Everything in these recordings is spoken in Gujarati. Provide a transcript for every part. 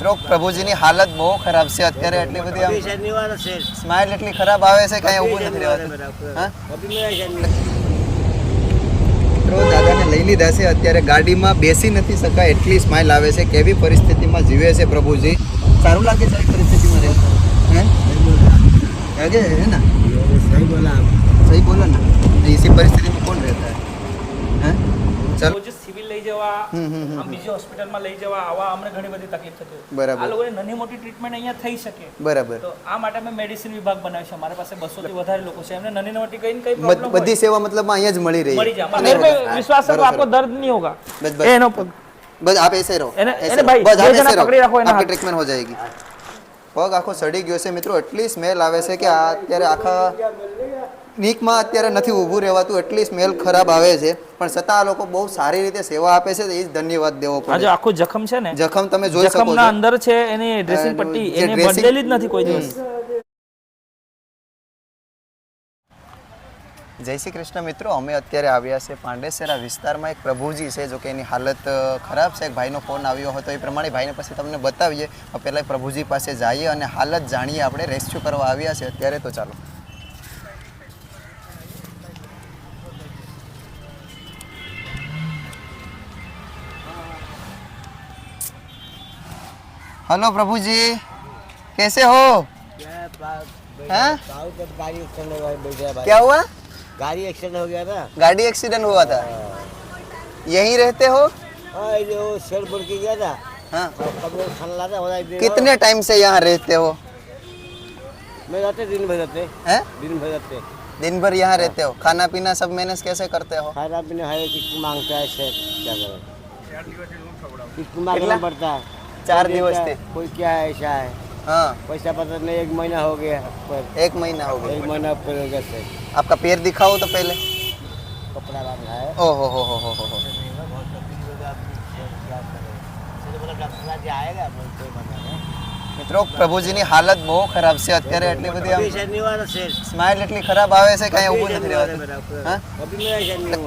મિત્રો પ્રભુજીની હાલત બહુ ખરાબ છે અત્યારે એટલી બધી આમ સ્માઇલ એટલી ખરાબ આવે છે કાંઈ ઊભું નથી રહેવાતું. દાદાને લઈ લીધા છે અત્યારે ગાડીમાં બેસી નથી શકાય એટલી સ્માઇલ આવે છે કેવી પરિસ્થિતિમાં જીવે છે પ્રભુજી? સારું લાગે છે પરિસ્થિતિમાં રહેતા હે? હે ને? સહી બોલા. સહી બોલો ને. એસી પરિસ્થિતિમાં કોણ રહેતા? હે? ચાલો. જવા બીજી હોસ્પિટલમાં લઈ જવા આવા અમને ઘણી બધી તકલીફ થતી બરાબર. આ લોકોને નાની મોટી ટ્રીટમેન્ટ અહીંયા થઈ શકે. બરાબર. તો આ માટે અમે મેડિસિન વિભાગ બનાવ્યો છે. અમારા પાસે 200 થી વધારે લોકો છે. એમને નાની મોટી કઈ કઈ બધી સેવા મતલબ અહીંયા જ મળી રહી. છે વિશ્વાસ કરો આપકો દર્દ નહીં હોગા. એનો બસ આપ એસે રહો. એને ભાઈ બસ આપ એસે રહો. આપકી ટ્રીટમેન્ટ હો જાયેગી. પગ આખો સડી ગયો છે મિત્રો. એટલી સ્મેલ આવે છે કે આ અત્યારે આખા નીકમાં અત્યારે નથી ઊભું રહેવાતું એટલી સ્મેલ ખરાબ આવે છે. પણ છતાં આ લોકો બહુ સારી રીતે સેવા આપે છે એ જ ધન્યવાદ દેવો પડે. આખું જખમ છે ને? જખમ તમે જોઈ શકો છો. અંદર છે એની ડ્રેસિંગ પટ્ટી એને બદલેલી જ નથી કોઈ દિવસ. જય શ્રી કૃષ્ણ મિત્રો અમે અત્યારે આવ્યા છે પાંડેસરા વિસ્તારમાં. એક પ્રભુજી છે જો કે એની હાલત ખરાબ છે. એક ભાઈનો ફોન આવ્યો હતો એ પ્રમાણે ભાઈને પછી તમને બતાવીએ. પહેલાં પ્રભુજી પાસે જઈએ અને હાલત જાણીએ આપણે. રેસ્ક્યુ કરવા આવ્યા છે. અત્યારે તો ચાલો. हेलो प्रभु जी कैसे हो? क्या हाँ? गाड़ी एक्सीडेंट हो गया बैठा भाई क्या हुआ? गाड़ी एक्सीडेंट हो गया ना गाड़ी एक्सीडेंट हुआ था? यहीं रहते हो? हाँ ये वो शेर बोल के गया था। हाँ। हो है कितने टाइम से यहाँ रहते हो? मैं रहते दिन भर रहते हैं? दिन भर रहते दिन भर यहाँ रहते हो? खाना पीना सब मैनेज कैसे करते हो? खाना पीना है किसको माँगता है शेर। क्या करें? किसको मांगना पड़ता है? चार कोई दिवस देता थे। है, कोई क्या है ऐसा है हाँ पैसा पता नहीं एक महीना हो गया पर एक महीना हो एक गया महीना ऊपर हो गया शेर आपका पैर दिखाओ तो पहले कपड़ा बांधा है ओ हो हो हो हो हो हो। आएगा कोई बता મિત્રો પ્રભુજીની હાલત બહુ ખરાબ છે અત્યારે એટલી બધી આમ शनिवार है शेर સ્માઇલ એટલી ખરાબ આવે છે કે અહીંયા ઊભું નથી રહેવાતું હા अभी मेरा शनिवार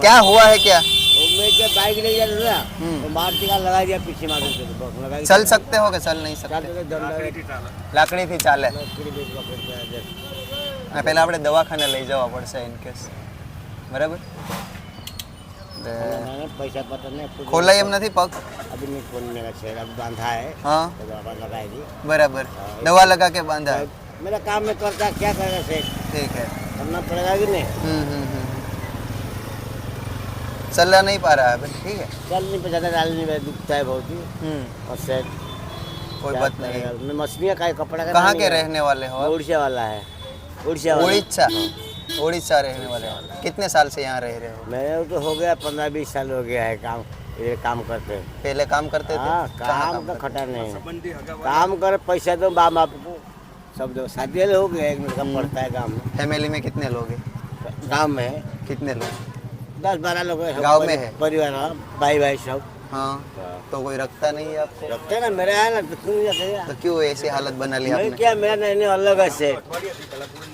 तो क्या हुआ है क्या वो मैं क्या बाइक ले जा रहा हम्म। था तो मारुति का लगा दिया पीछे मारुति को बस लगा चल सकते हो कि चल नहीं चार सकते जगह दंड લાકડીથી ચાલે लकड़ी बेच पकड़ता है देख। અને પહેલા આપણે દવાખાને લઈ જવા પડશે ઇન કેસ બરાબર એટલે मैंने पैसा पता नहीं आपको ખોલાય એમ નથી પગ अभी नहीं खोल मेरा शेर अब बांधा है હા तो दवा लगाएगी બરાબર દવા લગા के बांधा है मेरा काम में करता है, क्या करेगा शेर ठीक है करना पड़ेगा कि नहीं हम्म हम्म हम्म चलना नहीं पा रहा है ठीक है? चल नहीं पचाता डाल नहीं दुखता है बहुत ही। हम्म। और शेर कोई बात नहीं? मैं मछलियाँ का कपड़ा का कहाँ के रहने वाले हो उड़ीसा वाला है उड़ीसा वाला। उड़ीसा उड़ीसा रहने वाले हो। कितने साल से यहाँ रह रहे हो? मेरे तो हो गया पंद्रह बीस साल हो गया है काम ये काम करते। पहले काम करते थे? हाँ काम तो खटा नहीं। काम कर पैसा दो बाप बाप को। सब दो शादी हो गया एक मिनट का पड़ता है में थे? फैमिली में कितने लोग हैं? गाँव में। कितने लोग? दस बारह लोग गाँव में है? परिवार हाँ, भाई भाई सब। हाँ तो कोई रखता नहीं है आपको रखते ना मेरा है ना तो क्यों नहीं तो क्यों ऐसी हालत बना ली मैं क्या मेरा नैनी अलग है से।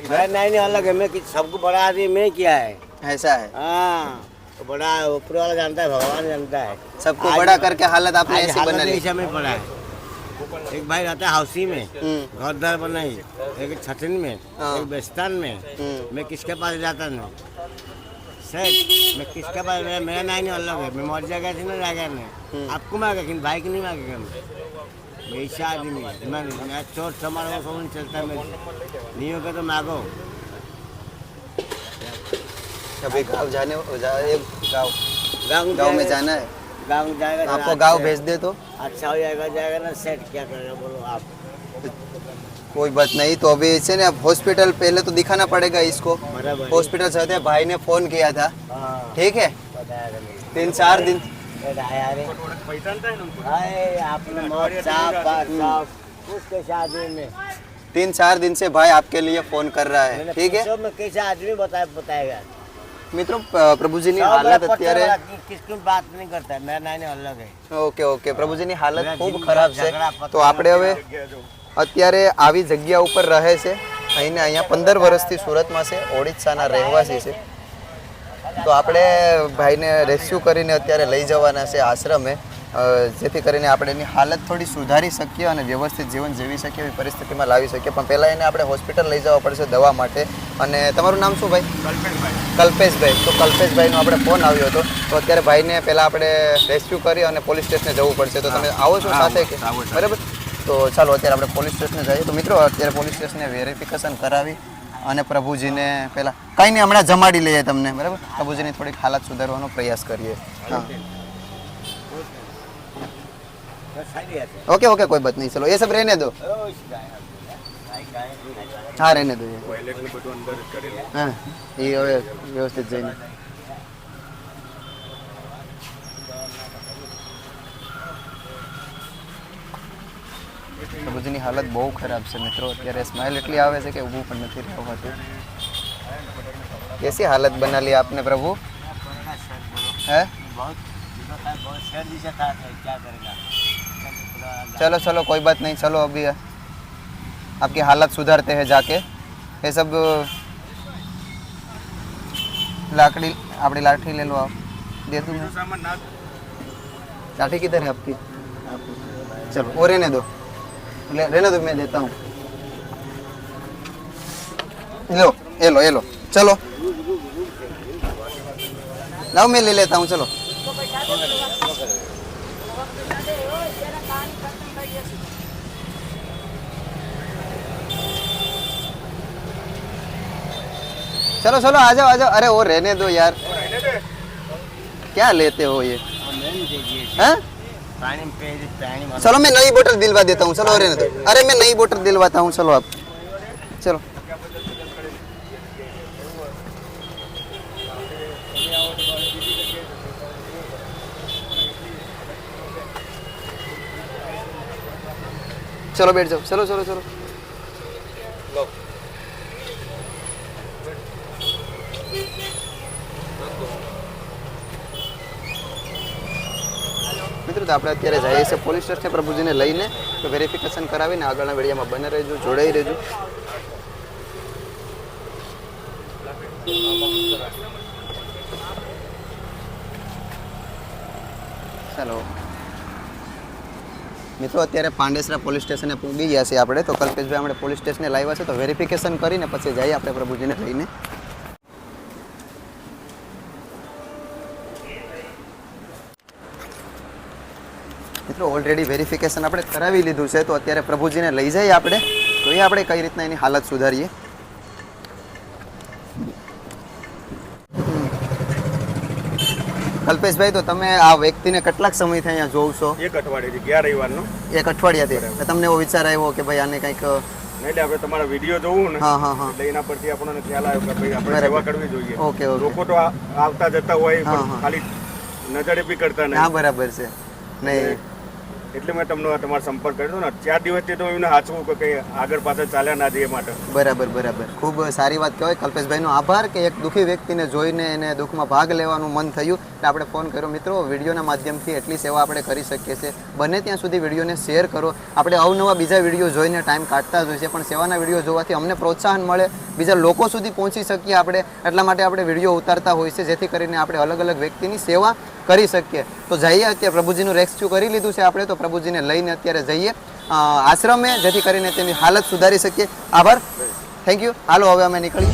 मेरा नैनी अलग है मैं सबको बड़ा आदमी मैं क्या है। ऐसा है? हाँ तो बड़ा ऊपर वाला जानता है भगवान जानता है। सबको बड़ा करके हालत आपने ऐसी बना ली? में पड़ा है। एक भाई रहता है हाउसी में हम्म। घर दर बनाई एक छठन में हाँ। एक बेस्तान में हम्म। मैं किसके पास जाता नहीं। सेठ मैं किसके पास मेरा मेरा अलग है। मैं मर जाएगा थी ना जाएगा नहीं आपको मांगे लेकिन भाई की नहीं मांगेगा मैं? मैं ऐसा आदमी मैं मैं चोर को चलता मैं नहीं होगा तो मांगो। गाँव जाने जाए गाँव गाँव गाँव में जाना है? गाँव जाएगा आपको जरा गाँव भेज दे तो। अच्छा हो जाएगा जाएगा ना सेठ क्या करेगा बोलो आप। कोई बात नहीं तो अभी ऐसे ना हॉस्पिटल पहले तो दिखाना पड़ेगा इसको बराबर है। हॉस्पिटल से होते भाई ने फोन किया था हाँ ठीक है बताया नहीं तीन चार दिन आया रे अरे आपने मौत साफ बात साफ उस कैसे आदमी में तीन चार दिन से भाई आपके लिए फोन कर रहा है मैंने ठीक है पूछो मैं कैसे आदमी बताया बताएगा મિત્રો અ, પ્રભુજીની सब હાલત बड़ा અત્યારે पत्थर वाला, कि- किसकी बात नहीं करता है मेरा नानी अलग है ઓકે ઓકે પ્રભુજીની હાલત मेरा ખૂબ जिंदगी ખરાબ છે झगड़ा पत्थर તો આપણે હવે અત્યારે આવી જગ્યા ઉપર રહે છે. અહીંને અહીંયા પંદર વર્ષથી સુરતમાં છે ઓડિશાના રહેવાસી છે. તો આપણે ભાઈને રેસ્ક્યુ કરીને અત્યારે લઈ જવાના છે આશ્રમે જેથી કરીને આપણે એની હાલત થોડી સુધારી શકીએ અને વ્યવસ્થિત જીવન જીવી શકીએ એવી પરિસ્થિતિમાં લાવી શકીએ. પણ પહેલાં એને આપણે હોસ્પિટલ લઈ જવા પડશે દવા માટે. અને તમારું નામ શું ભાઈ? કલ્પેશભાઈ. તો કલ્પેશભાઈનો આપણે ફોન આવ્યો હતો. તો અત્યારે ભાઈને પહેલાં આપણે રેસ્ક્યુ કરી અને પોલીસ સ્ટેશને જવું પડશે. તો તમે આવો છો સાથે કે બરાબર? તો ચાલો અત્યારે આપણે પોલીસ સ્ટેશને જઈએ. તો મિત્રો, અત્યારે પોલીસ સ્ટેશને વેરિફિકેશન કરાવી અને પ્રભુજીને પહેલાં કંઈ નહીં, હમણાં જમાડી લઈએ તમને, બરાબર? પ્રભુજીની થોડીક હાલત સુધારવાનો પ્રયાસ કરીએ. ઓકે ઓકે, કોઈ બાત નહીં. ચલો, એ સબ રહીને દો. હા, રહીને દો હા. એ હવે વ્યવસ્થિત જઈને. પ્રભુજીની હાલત બહુ ખરાબ છે મિત્રો અત્યારે સ્માઇલ એટલી આવે છે કે ઊભું પણ નથી રહેવાતું कैसी हालत बना ली आपने प्रभु है बहुत बहुत सर जैसा था क्या करेगा चलो चलो कोई बात नहीं चलो अभी आपकी हालत सुधारते हैं जाके ये सब लाकड़ी आपकी लाठी ले लो आप दे दूँ मैं लाठी किधर है आपकी चलो वो रहने दो ले रहने दो मैं देता हूँ लो ये लो ये लो चलो लाओ मैं ले लेता हूँ चलो चलो चलो आ जाओ आ जाओ अरे वो रहने दो यार क्या लेते हो ये हैं पानी में पे पानी चलो मैं नई बोतल दिलवा देता हूँ चलो रहने दो अरे मैं नई बोतल दिलवाता हूँ चलो आप चलो चलो बैठ जाओ चलो चलो चलो તો આપણે અત્યારે જઈએ છીએ પોલીસ સ્ટેશન પ્રભુજીને લઈને તો વેરિફિકેશન કરાવીને આગળના વિડીયોમાં બને રહેજો, જોડાઈ રહેજો. ચાલો. મિત્રો, અત્યારે પાંડેસરા પોલીસ સ્ટેશને પહોંચી ગયા છીએ આપણે. તો કલ્પેશભાઈ આપણે પોલીસ સ્ટેશને લાવ્યા છે. તો વેરિફિકેશન કરીને પછી જઈએ આપણે પ્રભુજીને લઈને. મિત્રો ઓલરેડી વેરિફિકેશન આપણે કરાવી લીધું છે તો અત્યારે પ્રભુજીને લઈ જઈએ આપણે. તો એ આપણે કઈ રીતના એની હાલત સુધારીએ? કલ્પેશભાઈ તો તમે આ વ્યક્તિને કેટલાક સમયથી અહીંયા જોવ છો? એક અઠવાડિયેથી ગયા રવિવારનો. એક અઠવાડિયાથી તમને એવો વિચાર આવ્યો કે ભાઈ આને કંઈક નહીં એટલે આપણે તમારા વીડિયો જોવું ને હા હા હા. એટલે એના પરથી આપણને ખ્યાલ આવ્યો કે ભાઈ આપણે. સેવા કરવી જોઈએ. Okay okay. લોકો તો આવતા જતા હોય. ખાલી નજરે બી કરતા હા બરાબર છે. નહીં. એટલે મેં તમને તમારો સંપર્ક કર્યો ને. ચાર દિવસથી તો એમને હાચવું કે કંઈ આગળ પાછળ ચાલ્યા ના જઈએ માટે. બરાબર બરાબર. ખૂબ સારી વાત કહેવાય. કલ્પેશભાઈનો આભાર કે એક દુઃખી વ્યક્તિને જોઈને એને દુઃખમાં ભાગ લેવાનું મન થયું. એટલે આપણે ફોન કર્યો. મિત્રો, વિડીયોના માધ્યમથી એટલી સેવા આપણે કરી શકીએ છીએ. બને ત્યાં સુધી વિડીયોને શેર કરો. આપણે અવનવા બીજા વીડિયો જોઈને ટાઈમ કાઢતા જ હોય છે પણ સેવાના વીડિયો જોવાથી અમને પ્રોત્સાહન મળે. બીજા લોકો સુધી પહોંચી શકીએ આપણે. એટલા માટે આપણે વીડિયો ઉતારતા હોય છે જેથી કરીને આપણે અલગ અલગ વ્યક્તિની સેવા કરી શકીએ. તો જઈએ અત્યારે પ્રભુજીનું રેસ્ક્યુ કરી લીધું છે. આપણે તો પ્રભુજીને લઈને અત્યારે જઈએ અ, આશ્રમે જેથી કરીને તેની હાલત સુધારી શકીએ આભાર થેન્ક યુ હાલો હવે અમે નીકળીએ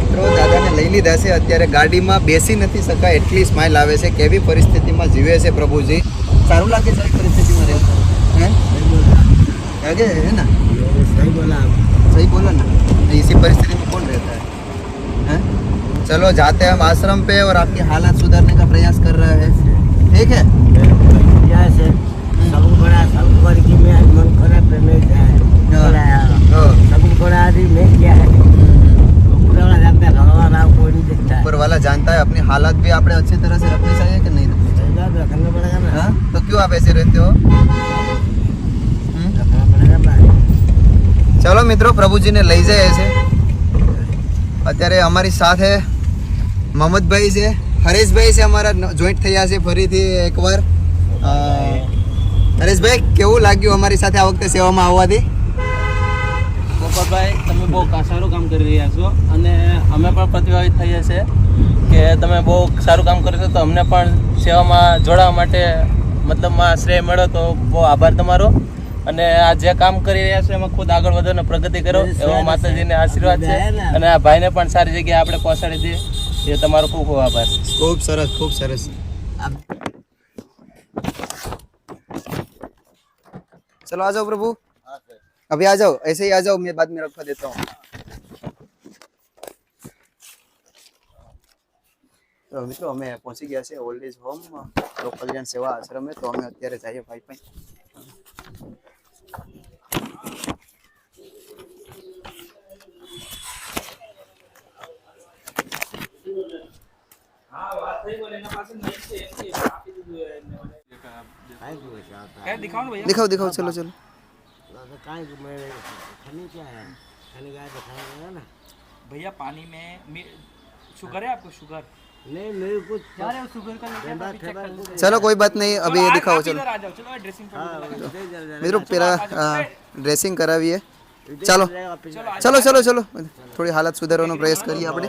મિત્રો દાદાને લઈ લીધા છે અત્યારે ગાડીમાં બેસી નથી શકાય એટલી સ્માઇલ આવે છે કેવી પરિસ્થિતિમાં જીવે છે પ્રભુજી સારું લાગે છે આવી પરિસ્થિતિમાં રહેવું હે લાગે હે ના सही बोला आप सही बोला ना इसी परिस्थिति में कौन रहता है हैं? चलो जाते हैं हम आश्रम पे और आपकी हालत सुधारने का प्रयास कर रहे हैं ठीक है क्या से सबको बड़ा सबको बड़ी की मैं मन खराब पे मैं क्या है बोला हाँ। सबको बड़ा आदमी मैं क्या है पूरा वाला जानता है भगवान आपको नहीं देखता है ऊपर वाला जानता है अपनी हालत भी आपने अच्छी तरह से रखनी चाहिए कि नहीं रखनी सही बात रखना पड़ेगा ना हाँ? तो क्यों आप ऐसे रहते हो हम्म? रखना पड़ेगा ना ચલો મિત્રો પ્રભુજીને લઈ જાય છે અત્યારે અમારી સાથે મહમ્મદભાઈ છે હરેશભાઈ છે અમારા જોઈન્ટ થયા છે ફરીથી એકવાર. અ, હરેશભાઈ કેવું લાગ્યું અમારી સાથે આ વખતે સેવામાં આવવાથી? ગોપાલભાઈ તમે બહુ સારું કામ કરી રહ્યા છો અને અમે પણ પ્રતિભાવિત થઈએ છીએ કે તમે બહુ સારું કામ કરો છો તો અમને પણ સેવામાં જોડાવા માટે મતલબમાં શ્રેય મળ્યો તો બહુ આભાર તમારો. અને આ જે કામ કરી રહ્યા છો એમાં ખુદ આગળ વધો અને પ્રગતિ કરો એવો માતાજીને આશીર્વાદ છે અને આ ભાઈને પણ સારી જગ્યાએ આપણે પહોંચાડી દઈએ. એ તમારો ખૂબ ખૂબ આભાર ખૂબ સરસ ખૂબ સરસ चलो आ जाओ प्रभु अभी आ जाओ ऐसे ही आ जाओ मैं बाद में रखवा देता हूँ તો મિત્રો અમે પહોંચી ગયા છે ઓલ્ડ એજ હોમ લોક કલ્યાણ સેવા આશ્રમે તો અમે અત્યારે જઈએ ભાઈ ભાઈ दिखाओ ना भैया दिखाओ दिखाओ चलो चलो है तो काहे की मैं खाने क्या है खाने का तो खाएगा ना भैया पानी में मी- शुगर है आपको शुगर नहीं मेरे को शुगर का ठंडा ठंडा चलो कोई बात नहीं अभी ये दिखाओ चलो इधर आ जाओ चलो ड्रेसिंग हाँ इधर ही चल जाएगा। મિત્રો પેલા ડ્રેસિંગ કરાવીએ इधर चलो चल जाएगा, पीछे। ચલો ચલો ચલો થોડી હાલત સુધારવાનો પ્રયાસ કરીએ આપણે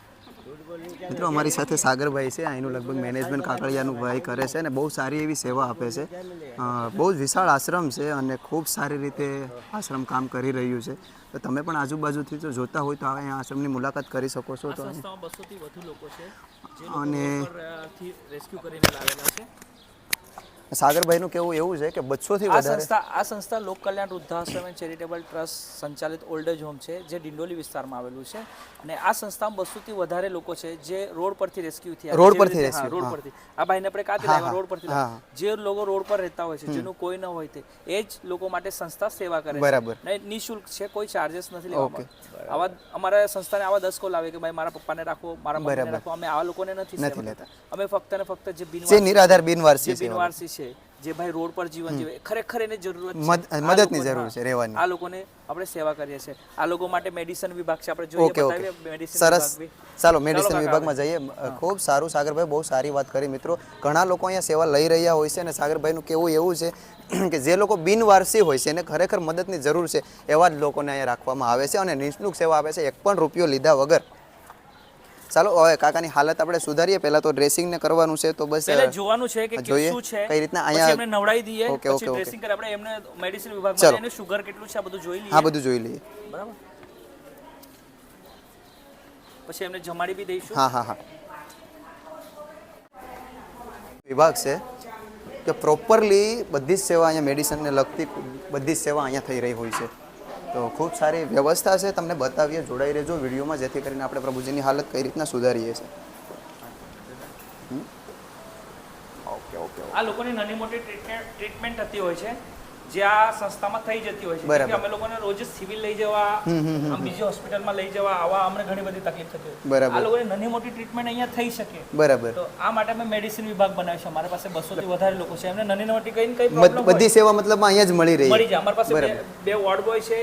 મિત્રો અમારી સાથે સાગરભાઈ છે. અહીંનું લગભગ મેનેજમેન્ટ કાકડિયાનું ભાઈ કરે છે અને બહુ સારી એવી સેવા આપે છે. બહુ જ વિશાળ આશ્રમ છે અને ખૂબ સારી રીતે આશ્રમ કામ કરી રહ્યું છે. તો તમે પણ આજુબાજુથી જો જોતા હોય તો આ અહીંયા આશ્રમની મુલાકાત કરી શકો છો. તો અને રેસ્ક્યુ કરીને લાવેલા છે. સાગરભાઈનું કેવું એવું છે કે બસોથી વધારે સંસ્થા આ સંસ્થા લોક કલ્યાણ વૃદ્ધાશ્રમ એન્ડ ચેરિટેબલ ટ્રસ્ટ સંચાલિત ઓલ્ડ એજ હોમ છે જે ડિંડોલી વિસ્તારમાં આવેલું છે. અને આ સંસ્થામાં બસોથી વધારે લોકો છે જે રોડ પરથી રેસ્ક્યુ થયા રોડ પરથી રોડ પરથી. આ ભાઈને આપણે કાતે લાવ્યા રોડ પરથી જે લોકો રોડ પર રહેતા હોય છે જેનું કોઈ ન હોય તે એ જ લોકો માટે સંસ્થા સેવા કરે બરાબર. ને નિઃશુલ્ક છે કોઈ ચાર્જેસ નથી લેવામાં આવા અમારા સંસ્થાને આવા દસ કોલ આવે કે ભાઈ મારા પપ્પાને રાખો મારા મમ્મીને રાખો અમે આવા લોકોને નથી લેતા. અમે ફક્ત ને ફક્ત જે બિનવારસી નિરાધાર બિનવારસી બિનવારસી છે જે ભાઈ રોડ પર જીવન જીવે. ખરેખર એને જરૂરત મદદની જરૂર છે રહેવાની. આ લોકોને આપણે સેવા કરીએ છીએ. આ લોકો માટે મેડિસિન વિભાગ છે આપણે જોઈએ બતાવીએ મેડિસિન સરસ. ચાલો મેડિસિન વિભાગમાં જઈએ. ખૂબ સારું. સાગરભાઈ બહુ સારી વાત કરી મિત્રો. ઘણા લોકો અહીંયા સેવા લઈ રહ્યા હોય છે અને સાગરભાઈનું કેવું એવું છે કે જે લોકો બિનવારસી હોય છે એને ખરેખર મદદની જરૂર છે એવા જ લોકોને અહીંયા રાખવામાં આવે છે અને નિઃશુલ્ક સેવા આપે છે. એક પણ રૂપિયો લીધા વગર ચાલો હવે કાકાની હાલત આપણે સુધારીએ. પહેલા તો ડ્રેસિંગ ને કરવાનું છે તો બસ જોવાનું છે કે શું છે કઈ રીતના અહીંયા- એમને નવડાવી દઈએ ઓકે, ઓકે, ડ્રેસિંગ કરે. આપણે એમને મેડિસિન વિભાગમાં એને શુગર કેટલું છે આ બધું જોઈ હા બધું જોઈ લઈએ. બરાબર? પછી એમને જમાડી બી દઈશું. હા હા હા. વિભાગ છે કે પ્રોપરલી બધી જ સેવા અહીંયા મેડિસિનને લગતી બધી જ સેવા અહીંયા થઈ રહી હોય છે. તો ખૂબ સારી વ્યવસ્થા છે. તમને બતાવીએ, જોડાઈ રહેજો વિડીયોમાં, જેથી કરીને આપણે પ્રભુજીની હાલત કઈ રીતના સુધારીએ છીએ? ઓકે ઓકે આ લોકોની નાની મોટી ટ્રીટમેન્ટ થતી હોય છે. જે આ સંસ્થામાં થઈ જતી હોય છે. કે અમે લોકોને રોજ સિવિલ લઈ જવા બીજી હોસ્પિટલમાં લઈ જવા આવા અમને ઘણી બધી તકલીફ થતી હોય. બરાબર. આ લોકોને નાની મોટી ટ્રીટમેન્ટ અહીંયા થઈ શકે. બરાબર. તો આ માટે અમે મેડિસિન વિભાગ બનાવ્યો છે. અમારી પાસે બસો થી વધારે લોકો છે. એમને નાની મોટી કઈ કઈ બધી સેવા મતલબ અહીંયા જ મળી રહી. મળી જાય. અમારી પાસે બે વોર્ડ બોય છે.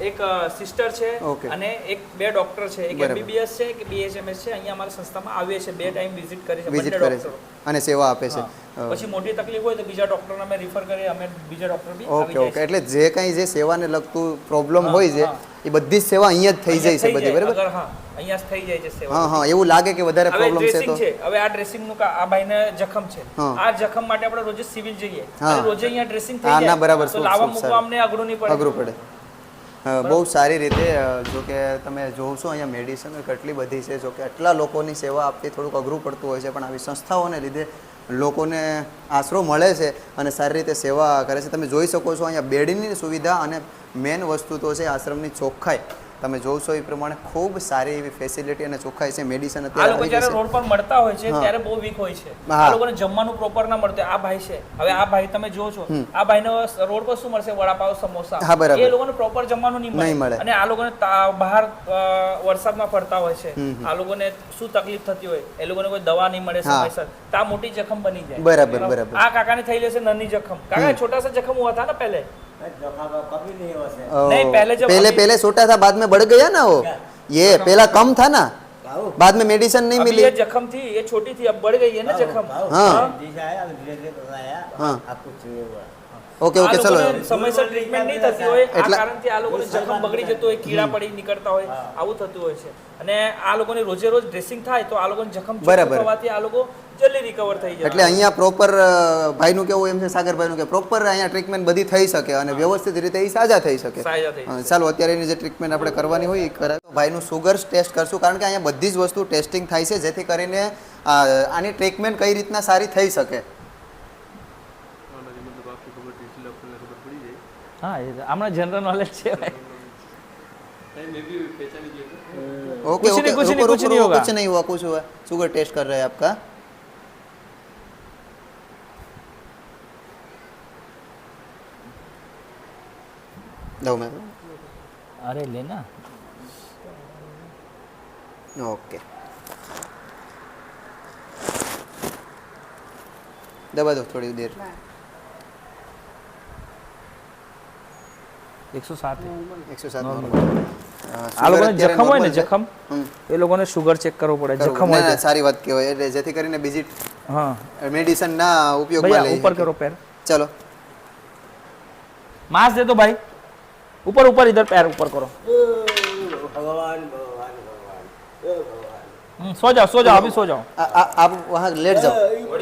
એક સિસ્ટર છે અને એક બે ડોક્ટર છે. એક. એમબીબીએસ છે કે બીએચએમએસ છે. અહીંયા અમારી સંસ્થામાં આવે છે બે ટાઈમ વિઝિટ કરે છે વિઝિટ કરે છે અને સેવા આપે છે. પછી મોટી તકલીફ હોય તો બીજા ડોક્ટરને અમે રિફર કરીએ. અમે બીજા ડોક્ટર બી ઓકે ઓકે એટલે જે કંઈ જે સેવાને લગતું પ્રોબ્લેમ હોય છે એ બધી જ સેવા અહીંયા જ થઈ જાય છે બધી બરાબર? હા. અહીંયા જ થઈ જાય છે સેવા. હા હા. એવું લાગે કે વધારે પ્રોબ્લેમ છે તો? હવે આ ડ્રેસિંગનું આ ભાઈને જખમ છે. આ જખમ માટે આપણે રોજ સિવિલ જઈએ. રોજ અહીંયા ડ્રેસિંગ થઈ હા, ના, બરાબર, તો લાવવા મૂકવા અમને અઘરું નહીં પડે. અઘરું પડે. બહુ સારી રીતે જો કે તમે જોશો અહીંયા મેડિસિન કેટલી બધી છે, જો કે આટલા લોકોની સેવા આપવી થોડુંક અઘરું પડતું હોય છે, પણ આવી સંસ્થાઓને લીધે લોકોને આશરો મળે છે અને સારી રીતે સેવા કરે છે. તમે જોઈ શકો છો અહીંયા બેડની સુવિધા અને મેન વસ્તુ તો છે આશ્રમની ચોખ્ખાઈ. તમે જોશો એ પ્રમાણે ખૂબ સારી એવી ફેસિલિટી અને ચોખ્ખાઈ છે. મેડિસિન અત્યારે આ લોકો જ્યારે રોડ પર મળતા હોય છે ત્યારે બહુ વીક હોય છે. આ લોકોને જમવાનું પ્રોપર ના મળતું આ ભાઈ છે. હવે આ ભાઈ તમે જો છો. આ ભાઈને રોડ પર શું મળશે? વડાપાવ સમોસા. એ લોકોને પ્રોપર જમવાનું નહીં મળે. અને આ લોકોને બહાર વરસાદમાં ફરતા હોય છે. આ લોકોને શું તકલીફ થતી હોય? એ લોકોને કોઈ દવા નહીં મળે સમયસર. તો આ મોટી જખમ બની જાય. બરાબર બરાબર? આ કાકાને થઈ જશે નાની જખમ. કાકા છોટા સા જખમ હોવા થા ને પહેલે? नहीं हो पहले जब पहले पहले छोटा था बाद में बढ़ गया ना वो? ये पहला कम था ना? बाद में मेडिसिन नहीं मिली। ये जख्म थी ये छोटी थी अब बढ़ गई है ना जख्म। हाँ। हाँ। ઓકે ઓકે ચલો. સમયસર ટ્રીટમેન્ટ નહીં થતી હોય. આ કારણથી આ લોકોને જખમ બગડી જતો હોય કીડા પડી નીકળતા હોય આવું થતું હોય છે. અને આ લોકોને રોજે રોજ ડ્રેસિંગ થાય તો આ લોકોને જખમ બરાબર. થવાથી આ લોકો જલ્દી રિકવર થઈ જાય એટલે અહીંયા પ્રોપર ભાઈનું કેવું એમ છે સાગરભાઈનું કે પ્રોપર અહીંયા ટ્રીટમેન્ટ બધી થઈ શકે અને વ્યવસ્થિત રીતે એ સાજા થઈ શકે. ચાલો અત્યારે એની જે ટ્રીટમેન્ટ આપણે કરવાની હોય એ કરાય. ભાઈનું સુગર ટેસ્ટ કરશું કારણ કે અહીંયા બધી જ વસ્તુ ટેસ્ટિંગ થાય છે જેથી કરીને આની ટ્રીટમેન્ટ કઈ રીતના સારી થઈ શકે. હા એ હમણાં જનરલ નોલેજ છે ओके कुछ ओके नहीं, कुछ रुको नहीं, कुछ रुको नहीं रुको, होगा। कुछ नहीं हुआ कुछ हुआ शुगर टेस्ट कर रहे हैं आपका दो मैं અરે લેના ओके दबा दो थोड़ी देर એકસો સાત એકસો સાત આ લોકોને જખમ હોય ને જખમ એ લોકોને શુગર ચેક કરવો પડે જખમ હોય તો. સારી વાત કહેવાય એટલે જેથી કરીને બીજી હા મેડિસિન ના ઉપયોગમાં ભૈયા લઈ ઉપર શકે. કરો पैर ચલો मास दे दो भाई ऊपर ऊपर इधर पैर ऊपर करो भगवान भगवान भगवान ए भगवान हम्म, सो जाओ सो जाओ अभी सो जाओ आ- आ- आप वहाँ लेट जाओ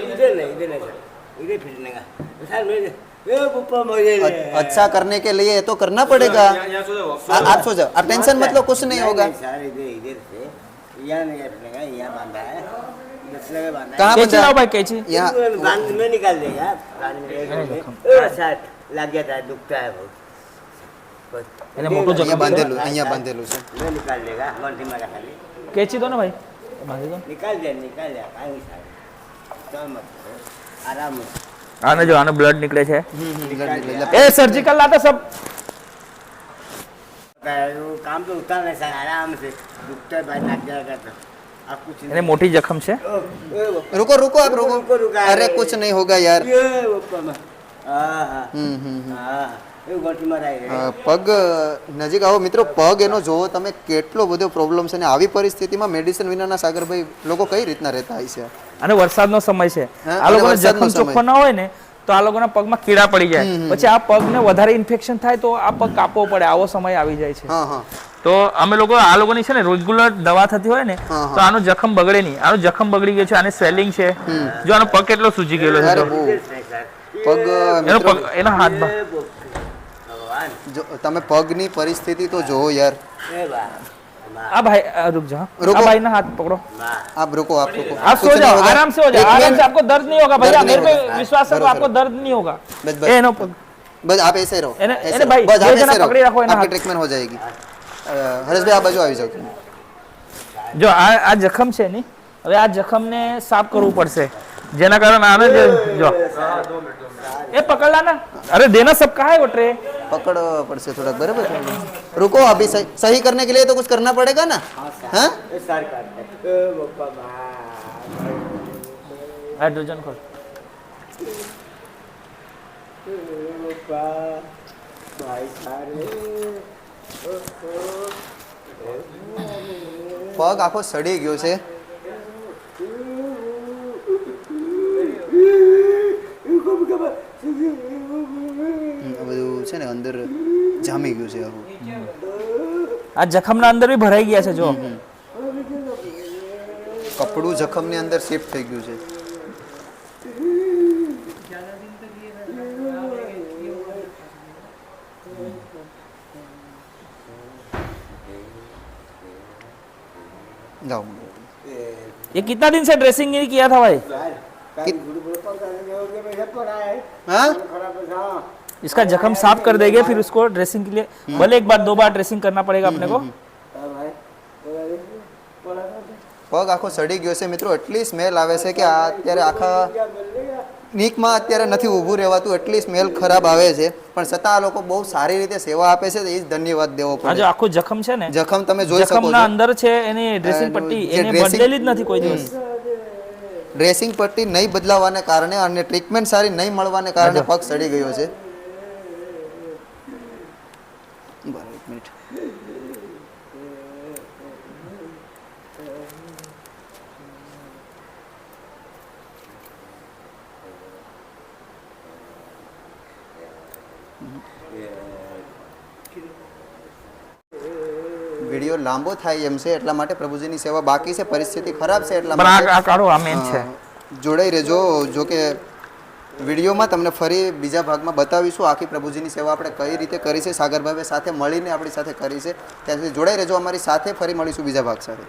इधर नहीं इधर नहीं सर इधर फिरने का सर मेरे ए पप्पा मुझे ले अ- अच्छा करने के लिए तो करना पड़ेगा आ- आप सो जाओ आप टेंशन मत लो कुछ नहीं होगा सर इधर इधर से यहाँ नहीं फिरने का यहाँ बांधा है दूसरे का बांधा कहाँ कैची बंधा लाओ भाई कैची यहाँ है बांध में निकाल देगा बांध में हाँ, सर लग गया था दुखता है बहुत बस એને મોટું અહીંયા જખમ છે. બાંધેલું અહીંયા બાંધેલું છે मैं निकाल देगा गंठी में खाली कैची दो ना भाई बांधी दो निकाल दिया निकाल दिया काहे नहीं सारे चल मत करो आराम से આને જો આને બ્લડ નીકળે છે निकल- निकल- એ સર્જિકલ લાતા સબ वो काम तो उतना नहीं सर आराम से दुखता है भाई लग जाएगा तो आप कुछ એને મોટી જખમ છે ओ, ए, वो- रुको रुको आप रुको, रुको रुको, अरे कुछ नहीं होगा यार ये वो પગ નજીક આવો મિત્રો પગ એનો જોવો તમે કેટલો બધો પ્રોબ્લેમ છે અને આવી પરિસ્થિતિમાં મેડિસિન વિનાના સાગરભાઈ લોકો કઈ રીતના રહેતા હોય છે? અને વરસાદનો સમય છે. આ લોકોને જખમ ચોખ્ખો ના હોય ને તો આ લોકોના પગમાં કીડા પડી જાય. પછી આ પગને વધારે ઇન્ફેક્શન થાય તો આ પગ કાપવો પડે આવો સમય આવી જાય છે. તો અમે લોકો આ લોકોની છે ને રેગ્યુલર દવા થતી હોય ને તો આનો જખમ બગડે નહીં. આનો જખમ બગડી ગયો છે આને સ્વેલિંગ છે. જો આનો પગ કેટલો સૂજી ગયેલો છે પગ એનો હાથમાં. તમે પગની પરિસ્થિતિ તો જોવો યાર આ ભાઈ रुक जा रुको भाई ना हाथ पकड़ो आप रुको आप रुको आप सो जाओ आराम से हो जाओ आराम से आपको दर्द नहीं होगा भैया मेरे पे विश्वास है आपको दर्द नहीं होगा बस बस एनो बस आप ऐसे रहो ऐसे भाई बस आप ऐसे पकड़े रखो आपकी ट्रीटमेंट हो जाएगी હરેશ ભાઈ આ બાજુ આવી જાવ જો આ આ જખમ છે ને હવે આ જખમને સાફ કરવું પડશે જેના કારણે આને જો એ પકડલા ના અરે દેના સબ કહા હે वो ट्रे પકડવા પડશે થોડાક બરાબર रुको अभी सही सही करने के लिए तो कुछ करना पड़ेगा ना हाँ એ સાર કાઢ એ બાપા બા हाइड्रोजन खोल એ બાપા ભાઈ સારે પગ આખો સડી ગયો છે હમ, આ બધું છે ને અંદર જામી ગયું છે આખું આ જખમના અંદર બી ભરાઈ ગયા છે જો કપડું જખમની અંદર શિફ્ટ થઈ ગયું છે જાઓ ये कितना दिन से ड्रेसिंग नहीं किया था भाई इसका जख्म साफ कर देंगे फिर उसको ड्रेसिंग के लिए। भले एक बार दो बार ड्रेसिंग करना पड़ेगा अपने को। પગ આખો સડી ગયો છે મિત્રો એટલી સ્મેલ આવે છે કે આ અત્યારે આખા નીકમાં અત્યારે નથી ઊભું રહેવાતું એટલી સ્મેલ ખરાબ આવે છે. પણ છતાં આ લોકો બહુ સારી રીતે સેવા આપે છે એ જ ધન્યવાદ દેવો પડે. જો આખો જખમ છે ને? જખમ તમે જોઈ શકો છો. અંદર છે એની ડ્રેસિંગ પટ્ટી એને બદલેલી જ નથી કોઈ દિવસ. ડ્રેસિંગ પટ્ટી નહીં બદલાવાને કારણે અને ટ્રીટમેન્ટ સારી નહીં મળવાને કારણે પગ સડી ગયો છે. બરાબર, એક મિનિટ. લાંબો થાય એમ છે એટલા માટે પ્રભુજીની સેવા બાકી છે પરિસ્થિતિ ખરાબ છે એટલા માટે જોડાઈ રહેજો જો કે વિડીયોમાં તમને ફરી બીજા ભાગમાં બતાવીશું આખી પ્રભુજીની સેવા આપણે કઈ રીતે કરી છે સાગરભાઈ સાથે મળીને આપણી સાથે કરી છે. ત્યાં સુધી જોડાઈ રહેજો અમારી સાથે ફરી મળીશું બીજા ભાગ સાથે.